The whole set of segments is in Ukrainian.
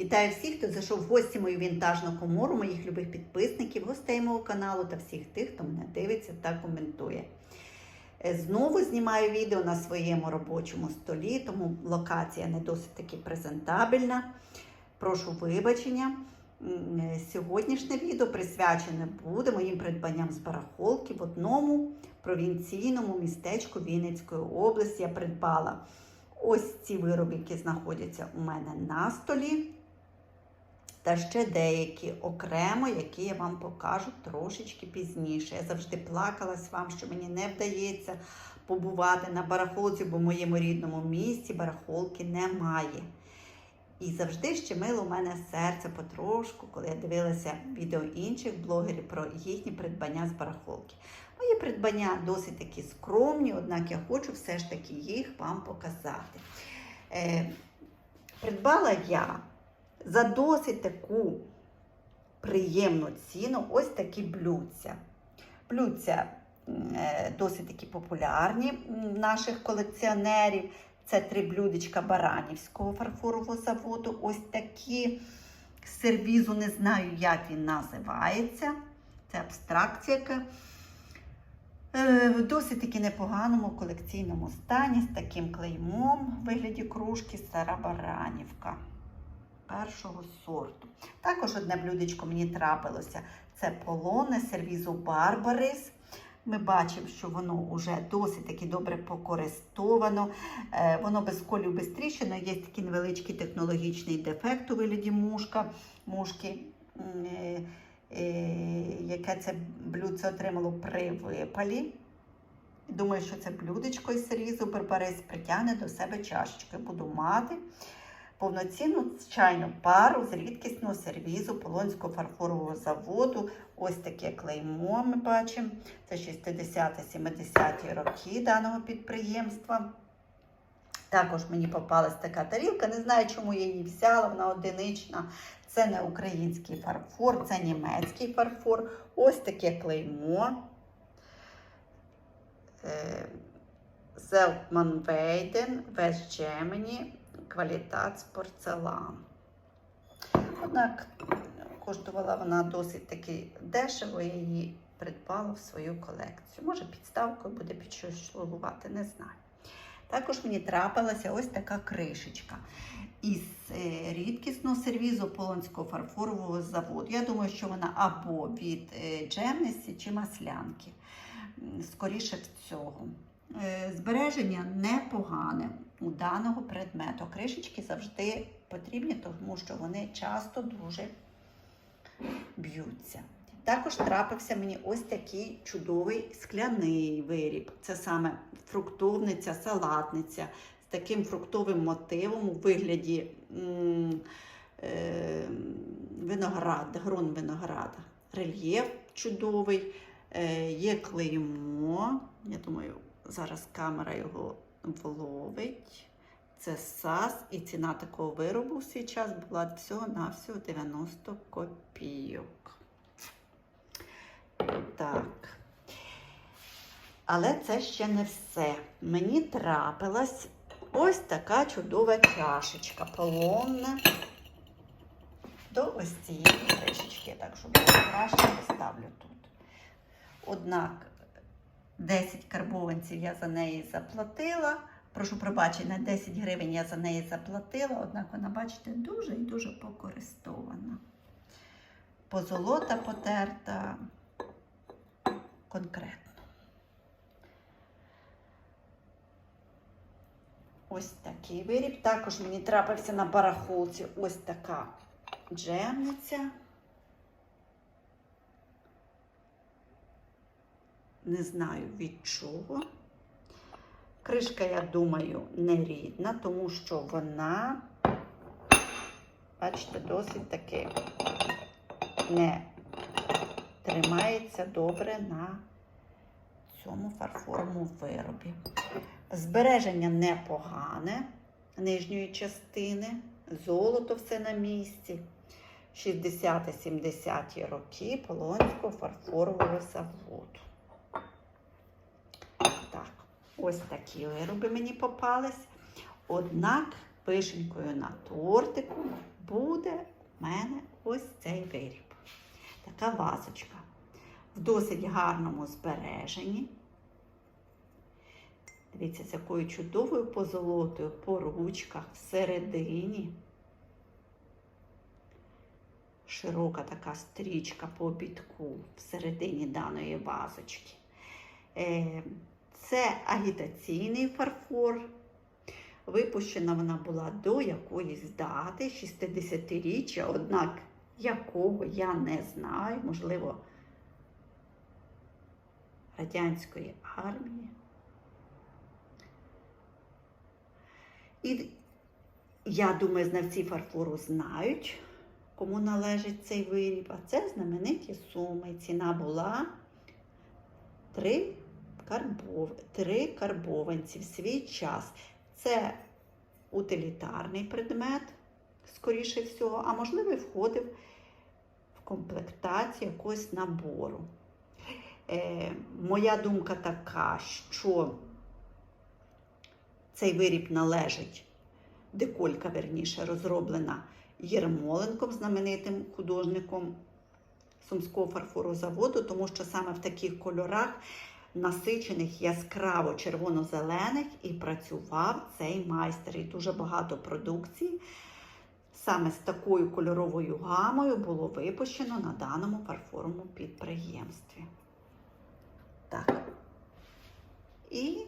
Вітаю всіх, хто зайшов в гості мою вінтажну комору, моїх любих підписників, гостей мого каналу та всіх тих, хто мене дивиться та коментує. Е, Знову знімаю відео на своєму робочому столі, тому локація не досить таки презентабельна. Прошу вибачення. Е, Сьогоднішнє відео присвячене буде моїм придбанням з барахолки в одному провінційному містечку Вінницької області. Я придбала ось ці вироби, які знаходяться у мене на столі. Та ще деякі окремо, які я вам покажу трошечки пізніше. Я завжди плакалась вам, що мені не вдається побувати на барахолці, бо в моєму рідному місті барахолки немає. І завжди щемило у мене серце потрошку, коли я дивилася відео інших блогерів про їхні придбання з барахолки. Мої придбання досить такі скромні, однак я хочу все ж таки їх вам показати. Е, придбала я за досить таку приємну ціну ось такі блюдця. Блюдця е, досить такі популярні наших колекціонерів. Це три блюдечка Баранівського фарфорового заводу. Ось такі сервізу, не знаю, як він називається. Це абстракція. яка е, В досить таки непоганому колекційному стані з таким клеймом в вигляді кружки Стара Баранівка першого сорту. Також одне блюдечко мені трапилося. Це полоне сервізу Барбарис. Ми бачимо, що воно вже досить таки добре покористовано. Е, Воно без колів, без є такий невеличкий технологічний дефект у вигляді мушка, мушки, е, е, яке це блюдце отримало при випалі. Думаю, що це блюдечко із сервізу Барбарис притягне до себе чашечки. Буду мати повноцінну чайну пару з рідкісного сервізу Полонського фарфорового заводу. Ось таке клеймо ми бачимо. Це 60-70-ті роки даного підприємства. Також мені попалась така тарілка. Не знаю, чому я її взяла, вона одинична. Це не український фарфор, це німецький фарфор. Ось таке клеймо. Е, Зелтман Вейден, Вест Квалітат порцелан. Однак коштувала вона досить таки дешево, я її придбала в свою колекцію. Може, підставкою буде під щось слугувати, не знаю. Також мені трапилася ось така кришечка із е, рідкісного сервізу Полонського фарфорового заводу. Я думаю, що вона або від е, чи маслянки. Скоріше цього. Е, Збереження непогане даного предмету. Кришечки завжди потрібні, тому що вони часто дуже б'ються. Також трапився мені ось такий чудовий скляний виріб. Це саме фруктовниця, салатниця з таким фруктовим мотивом у вигляді е, виноград, грон винограда. Рельєф чудовий, е, є клеймо. Я думаю, зараз камера його вловить. Це САС, і ціна такого виробу в свій час була всього-навсього 90 копійок. Так. Але це ще не все. Мені трапилась ось така чудова чашечка полонна до ось цієї кришечки. Так, було краще поставлю тут. Однак 10 карбованців я за неї заплатила. Прошу пробачення, 10 гривень я за неї заплатила, однак вона, бачите, дуже і дуже покористована. Позолота потерта конкретно. Ось такий виріб. Також мені трапився на барахолці ось така джемниця. Не знаю від чого. Кришка, я думаю, не рідна, тому що вона, бачите, досить таки не тримається добре на цьому фарфоровому виробі. Збереження непогане нижньої частини, золото все на місці. 60-70 роки Полонського фарфорового заводу. Ось такі вироби мені попались. Однак вишенькою на тортику буде у мене ось цей виріб. Така вазочка в досить гарному збереженні. Дивіться, з якою чудовою позолотою по ручках всередині. Широка така стрічка по обідку всередині даної вазочки. Це агітаційний фарфор. Випущена вона була до якоїсь дати 60-річчя, однак якого я не знаю, можливо, радянської армії. І я думаю, знавці фарфору знають, кому належить цей виріб. А це знамениті суми. Ціна була 3 карбов... 3 карбованці в свій час. Це утилітарний предмет, скоріше всього, а можливо, входив в комплектацію якогось набору. Е, моя думка така, що цей виріб належить, деколька, верніше, розроблена Єрмоленком, знаменитим художником Сумського фарфорозаводу, тому що саме в таких кольорах, насичених яскраво червоно-зелених, і працював цей майстер. І дуже багато продукції саме з такою кольоровою гамою було випущено на даному фарфоровому підприємстві. Так. І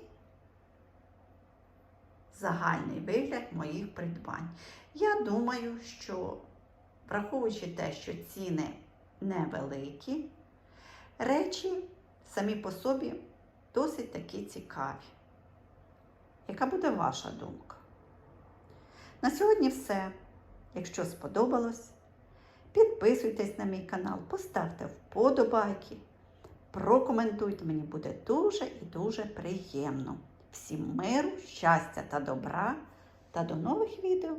загальний вигляд моїх придбань. Я думаю, що враховуючи те, що ціни невеликі, речі самі по собі досить такі цікаві. Яка буде ваша думка? На сьогодні все. Якщо сподобалось, підписуйтесь на мій канал, поставте вподобайки, прокоментуйте, мені буде дуже і дуже приємно. Всім миру, щастя та добра та до нових відео!